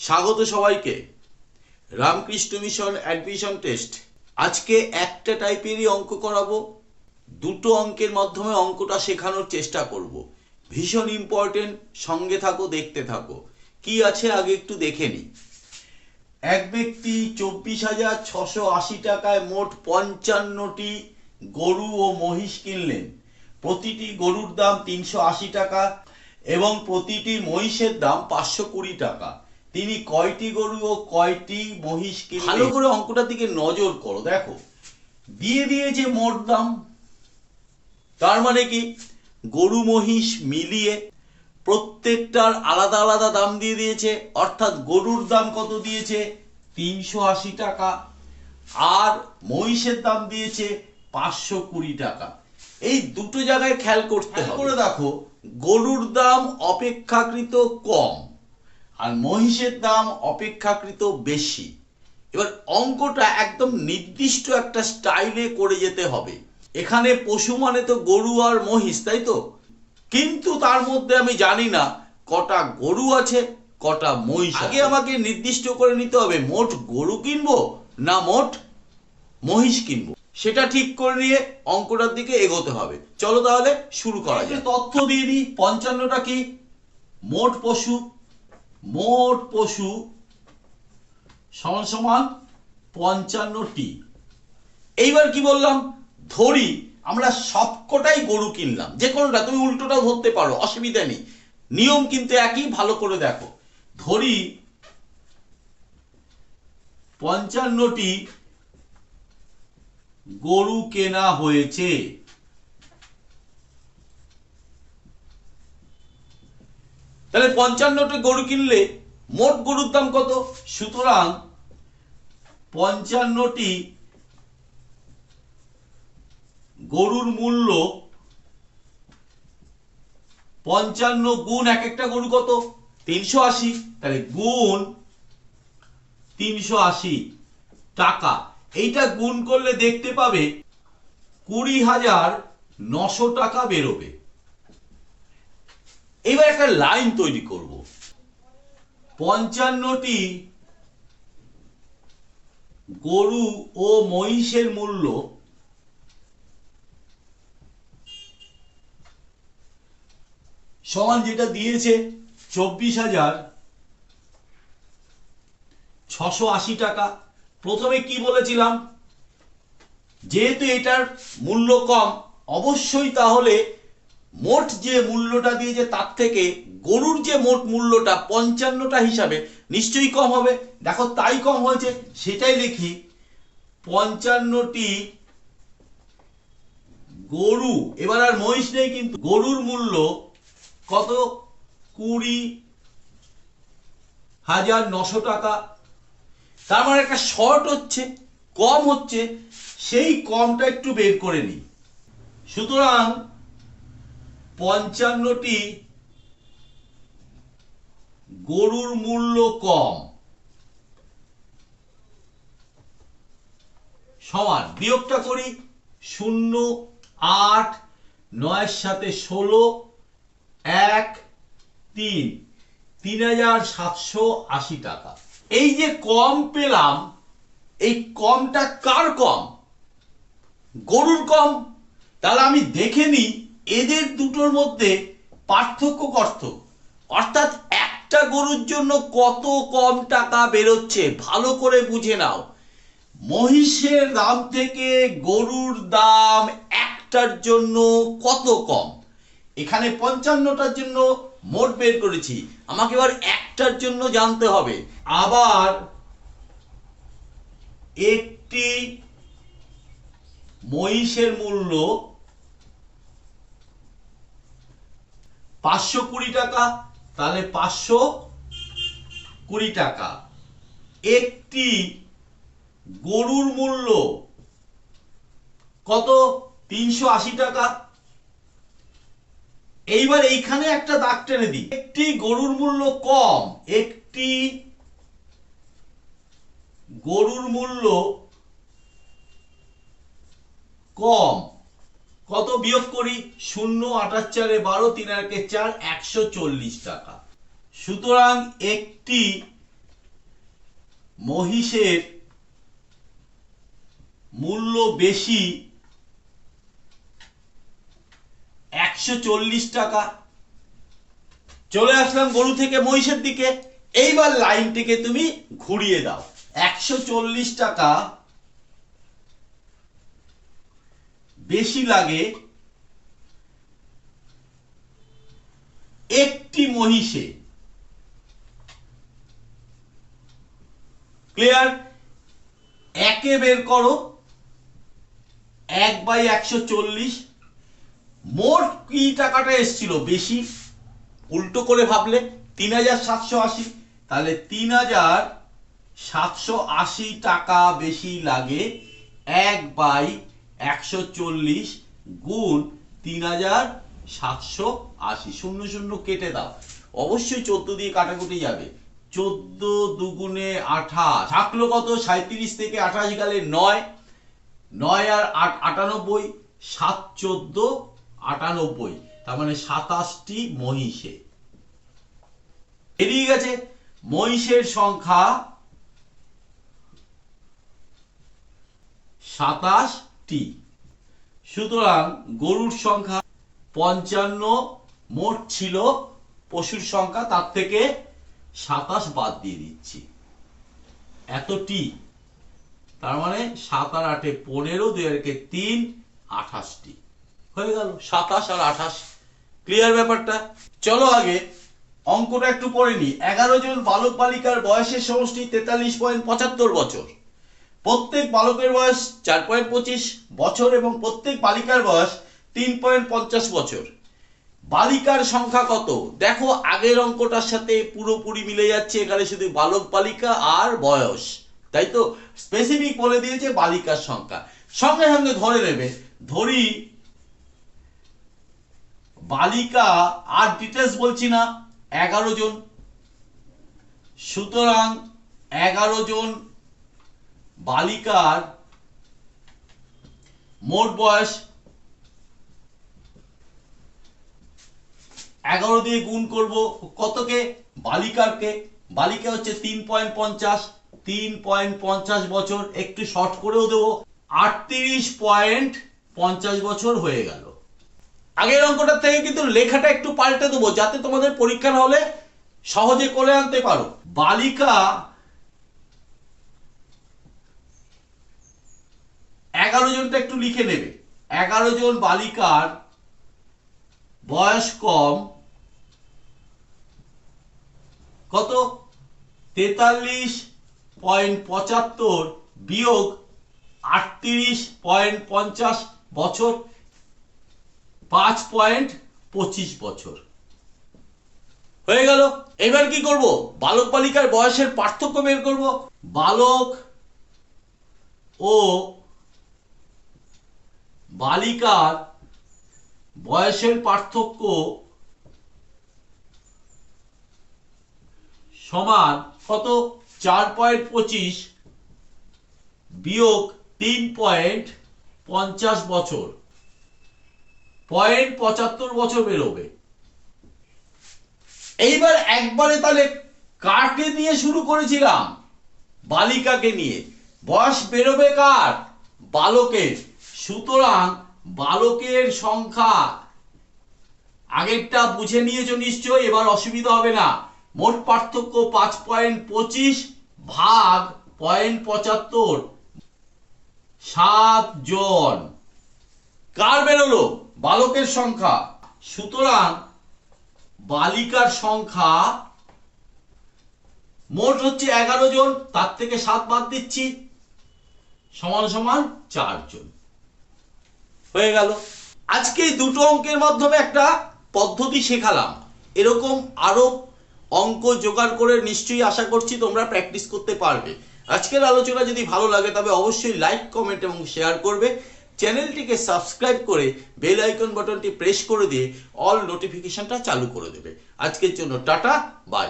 স্বাগত সবাইকে। Ramakrishna mission admission test. আজকে একটা টাইপেরই অঙ্ক করাবো। দুটো অঙ্কের মাধ্যমে অঙ্কটা শেখানোর চেষ্টা করব। ভীষণ ইম্পর্টেন্ট সঙ্গে থাকো, দেখতে থাকো। কি আছে আগে একটু দেখে নিই। এক ব্যক্তি চব্বিশ হাজার ছশো আশি টাকায় মোট পঞ্চান্নটি গরু ও মহিষ কিনলেন। প্রতিটি গরুর দাম তিনশো আশি টাকা এবং প্রতিটি মহিষের দাম পাঁচশো কুড়ি টাকা। তিনি কয়টি গরু ও কয়টি মহিষ কিনলেন ভালো করে অঙ্কটার দিকে নজর করো দেখো। দিয়ে দিয়েছে মোট দাম। তার মানে কি? গরু মহিষ মিলিয়ে প্রত্যেকটার আলাদা আলাদা দাম দিয়ে দিয়েছে অর্থাৎ গরুর দাম কত দিয়েছে? তিনশো আশি টাকা। আর মহিষের দাম দিয়েছে পাঁচশো কুড়ি টাকা। এই দুটো জায়গায় খেয়াল করতে হবে। করে দেখো। গরুর দাম অপেক্ষাকৃত কম। আর মহিষের দাম অপেক্ষাকৃত বেশি। এবার অঙ্কটা একদম নির্দিষ্ট একটা স্টাইলে করে যেতে হবে। এখানে পশু মানে তো গরু আর মহিষ তাই তো? কিন্তু তার মধ্যে আমি জানি না কটা গরু আছে কটা মহিষ আগে আমাকে নির্দিষ্ট করে নিতে হবে মোট গরু কিনবো না মোট মহিষ কিনবো? সেটা ঠিক করে নিয়ে অঙ্কটার দিকে এগোতে হবে। চলো তাহলে শুরু করা যায় তথ্য দিয়ে দিই পঞ্চান্নটা কি? মোট পশু মোট পশু সমান সমান পঞ্চান্নটি। এইবার কি বললাম? ধরি, আমরা সবকটাই গরু কিনলাম। যে কোনোটা, তুমি উল্টোটাও ধরতে পারো, অসুবিধা নেই। নিয়ম কিন্তু একই, ভালো করে দেখো। ধরি, পঞ্চান্নটি গরু কেনা হয়েছে। তাহলে পঞ্চান্নটি গরু কিনলে মোট গরুর দাম কত? সুতরাং পঞ্চান্নটি গরুর মূল্য পঞ্চান্ন গুণ এক একটা গরু কত? তিনশো আশি। তাহলে গুণ তিনশো আশি টাকা। এইটা গুণ করলে দেখতে পাবে কুড়ি হাজার নশো টাকা বেরোবে। একটা লাইন তৈরি করব। পঞ্চান্নটি গরু ও মহিষের মূল্য সমান যেটা দিয়েছে চব্বিশ হাজার ছশো আশি টাকা। প্রথমে কি বলেছিলাম? যেহেতু এটার মূল্য কম, অবশ্যই তাহলে মোট যে মূল্যটা দিয়েছে তার থেকে গরুর যে মোট মূল্যটা পঞ্চান্নটা হিসাবে নিশ্চয়ই কম হবে। দেখো তাই কম হয়েছে, সেটাই লিখি। পঞ্চান্নটি গরু, এবার আর মহিষ নেই কিন্তু গরুর মূল্য কত? কুড়ি হাজার নশো টাকা। তার মানে একটা শর্ট হচ্ছে, কম হচ্ছে, সেই কমটা একটু বের করে নিই। সুতরাং পঞ্চান্নটি গরুর মূল্য কম। সমান, বিয়োগটা করি শূন্য, আট, নয়ের সাথে ষোলো, এক, তিন। তিন হাজার সাতশো আশি টাকা। এই যে কম পেলাম, এই কমটা কার কম? গরুর কম। তাহলে আমি দেখে নিই এদের দুটোর মধ্যে পার্থক্য কত অর্থাৎ একটা গরুর জন্য কত কম টাকা বেরোচ্ছে, ভালো করে বুঝে নাও। মহিষের দাম থেকে গরুর দাম একটার জন্য কত কম? এখানে পঞ্চান্নটার জন্য মোট বের করেছি। আমাকে এবার একটার জন্য জানতে হবে। আবার একটি মহিষের মূল্য পাঁচশো কুড়ি টাকা, তাহলে পাঁচশো কুড়ি টাকা। একটি গরুর মূল্য কত? তিনশো আশি টাকা। এইবার এইখানে একটা দাগ টেনে দিই। একটি গরুর মূল্য কম, একটি গরুর মূল্য কম। কত বিয়োগ করি? শূন্য, আঠাশ চারে বারো, তিন আর একে চার, একশো চল্লিশ টাকা। সুতরাং একটি মহিষের মূল্য বেশি একশো চল্লিশ টাকা। চলে আসলাম গরু থেকে মহিষের দিকে। এইবার লাইনটিকে তুমি ঘুরিয়ে দাও। একশো চল্লিশ টাকা বেশি লাগে একটি মহিষে। ক্লিয়ার একে বের করো। এক বাই একশো চল্লিশ। মোট কি টাকাটা এসছিল? বেশি? উল্টো করে ভাবলে তিন হাজার সাতশো আশি। তাহলে তিন হাজার সাতশো আশি টাকা বেশি লাগে এক বাই একশো চল্লিশ গুণ তিন হাজার সাতশো আশি। শূন্য শূন্য কেটে দাও। অবশ্যই চোদ্দ দিয়ে কাটাকুটি যাবে। চোদ্দ দুগুণে আঠাশ। থাকল কত? সাঁত্রিশ থেকে আঠাশ গেলে নয়। নয় আর আট, আটানব্বই। সাত, চোদ্দ, আটানব্বই। তার মানে সাতাশটি মহিষে। বেরিয়ে গেছে। মহিষের সংখ্যা সাতাশটি সুতরাং গরুর সংখ্যা পঞ্চান্ন, মোট ছিল পশুর সংখ্যা, তার থেকে সাতাশ বাদ দিয়ে দিচ্ছি। এতটি। তার মানে সাত আর আটে পনেরো, দুই তিন, আঠাশটি। হয়ে গেল, সাতাশ আর আঠাশ। ক্লিয়ার ব্যাপারটা? চলো আগে অঙ্কটা একটু পড়ে নি এগারো জন বালক বালিকার বয়সের সমষ্টি তেতাল্লিশ পয়েন্ট পঁচাত্তর বছর। প্রত্যেক বালকের বয়স চার পয়েন্ট পঁচিশ বছর এবং প্রত্যেক বালিকার বয়স তিন পয়েন্ট পঞ্চাশ বছর। বালিকার সংখ্যা কত? দেখো, আগের অঙ্কটার সাথে পুরোপুরি মিলে যাচ্ছে এখানে শুধু বালক বালিকা আর বয়স। তাই তো? স্পেসিফিক বলে দিয়েছে বালিকার সংখ্যা। সঙ্গে সঙ্গে ধরে নেবে। ধরি, বালিকা আর ডিটেলস বলছি না, এগারো জন। সুতরাং এগারো জন বালিকার মোট বয়স এগারো দিয়ে গুণ করব কতকে? বালিকারকে। বালিকা হচ্ছে তিন পয়েন্ট পঞ্চাশ, তিন পয়েন্ট পঞ্চাশ বছর। একটু শর্ট করেও দেবো। আটত্রিশ পয়েন্ট পঞ্চাশ বছর হয়ে গেল। আগের অঙ্কটার থেকে কিন্তু লেখাটা একটু পাল্টে দেবো, যাতে তোমাদের পরীক্ষার হলে সহজে করে আনতে পারো। বালিকা এগারো জনটা একটু লিখে নেবে। এগারো জন বালিকার বয়স কম। কত? তেতাল্লিশ পয়েন্ট পঁচাত্তর বিয়োগ আটত্রিশ পয়েন্ট পঞ্চাশ বছর। পাঁচ পয়েন্ট পঁচিশ বছর। হয়ে গেল। এবার কি করব? বালক বালিকার বয়সের পার্থক্য বের করব। বালক ও বালিকার বয়সের পার্থক্য সমান কত? চার পয়েন্ট পঁচিশ বিয়োগ তিন পয়েন্ট পঞ্চাশ বছর। পয়েন্ট পঁচাত্তর বছর বেরোবে। এইবার একবারে তাহলে কাকে নিয়ে শুরু করেছিলাম? বালিকাকে নিয়ে। বয়স বেরোবে কার? বালকের। সুতরাং বালকের সংখ্যা আগেরটা বুঝে নিয়েছো নিশ্চয় এবার অসুবিধা হবে না। মোট পার্থক্য পাঁচ পয়েন্ট পঁচিশ ভাগ পয়েন্ট পঁচাত্তর, সাত জন। কার বেরোলো? বালকের সংখ্যা। সুতরাং বালিকার সংখ্যা মোট হচ্ছে এগারো জন, তার থেকে সাত বাদ দিচ্ছি। সমান সমান চার জন। হয়ে গেল। আজকে দুটো অঙ্কের মাধ্যমে একটা পদ্ধতি শেখালাম। এরকম আরও অঙ্ক জোগাড় করে নিশ্চয়ই আশা করছি তোমরা প্র্যাকটিস করতে পারবে। আজকের আলোচনা যদি ভালো লাগে, তবে অবশ্যই লাইক কমেন্ট এবং শেয়ার করবে। চ্যানেলটিকে সাবস্ক্রাইব করে বেল আইকন বাটনটি প্রেস করে দিয়ে অল নোটিফিকেশনটা চালু করে দেবে। আজকের জন্য টাটা বাই